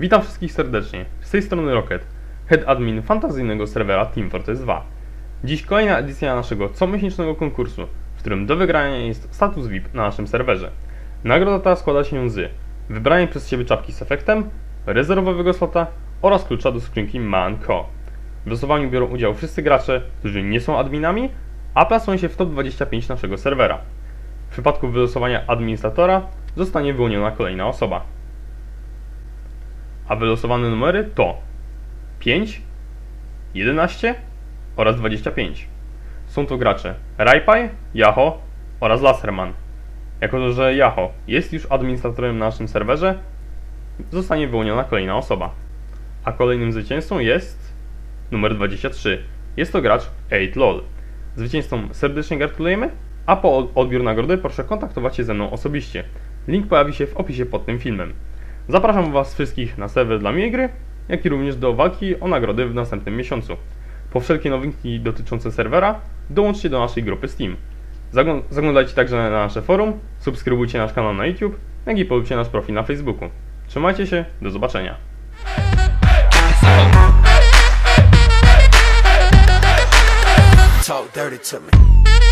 Witam wszystkich serdecznie. Z tej strony Rocket, head admin fantazyjnego serwera Team Fortress 2. Dziś kolejna edycja naszego comiesięcznego konkursu, w którym do wygrania jest status VIP na naszym serwerze. Nagroda ta składa się z wybrania przez siebie czapki z efektem, rezerwowego slota oraz klucza do skrzynki Man.co. W losowaniu biorą udział wszyscy gracze, którzy nie są adminami, a plasują się w top 25 naszego serwera. W przypadku wylosowania administratora zostanie wyłoniona kolejna osoba a wylosowane numery to 5, 11 oraz 25. Są to gracze Rajpaj, Jaho oraz Laserman. Jako, że Jaho jest już administratorem na naszym serwerze, zostanie wyłoniona kolejna osoba. A kolejnym zwycięzcą jest numer 23. Jest to gracz 8LOL. Zwycięzcom serdecznie gratulujemy, a po od- odbiór nagrody proszę kontaktować się ze mną osobiście. Link pojawi się w opisie pod tym filmem. Zapraszam Was wszystkich na serwer dla miłej gry, jak i również do walki o nagrody w następnym miesiącu. Po wszelkie nowinki dotyczące serwera dołączcie do naszej grupy Steam. Zaglą- Zaglądajcie także na nasze forum, subskrybujcie nasz kanał na YouTube, jak i polubcie nasz profil na Facebooku. Trzymajcie się, do zobaczenia. Talk dirty to me.